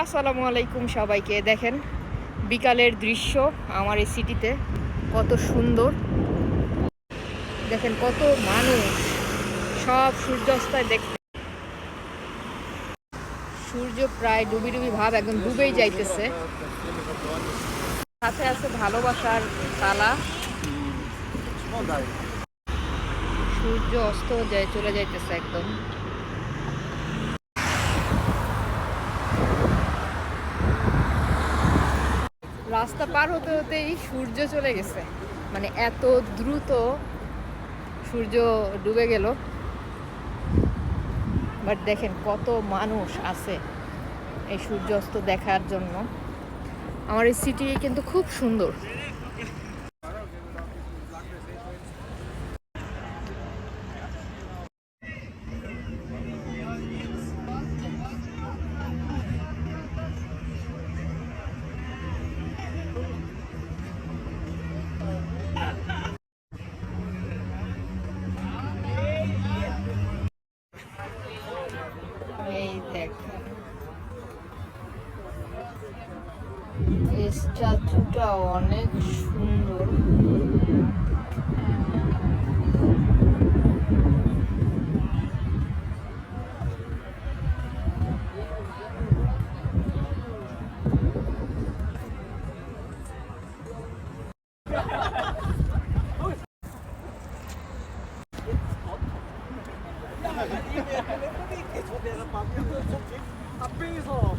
আসসালামু আলাইকুম সবাইকে। দেখেন, বিকালের দৃশ্য আমার এই সিটিতে। কত সুন্দর। দেখেন, কত মানুষ। সব সূর্যাস্তায় দেখতে সূর্য প্রায় ডুবি ডুবি ভাব একদম ডুবেই যাইতেছে। সাথে আছে ভালোবাসার তালা। সূর্য অস্ত যায়, চলে যাইতেছে একদম। রাস্তা পার হতে হতেই সূর্য চলে গেছে। মানে এত দ্রুত সূর্য ডুবে গেল। বাট দেখেন কত মানুষ আছে এই সূর্যাস্ত দেখার জন্য। আমার এই সিটি কিন্তু খুব সুন্দর। স্ট্যাচুটা অনেক সুন্দর। 앞에서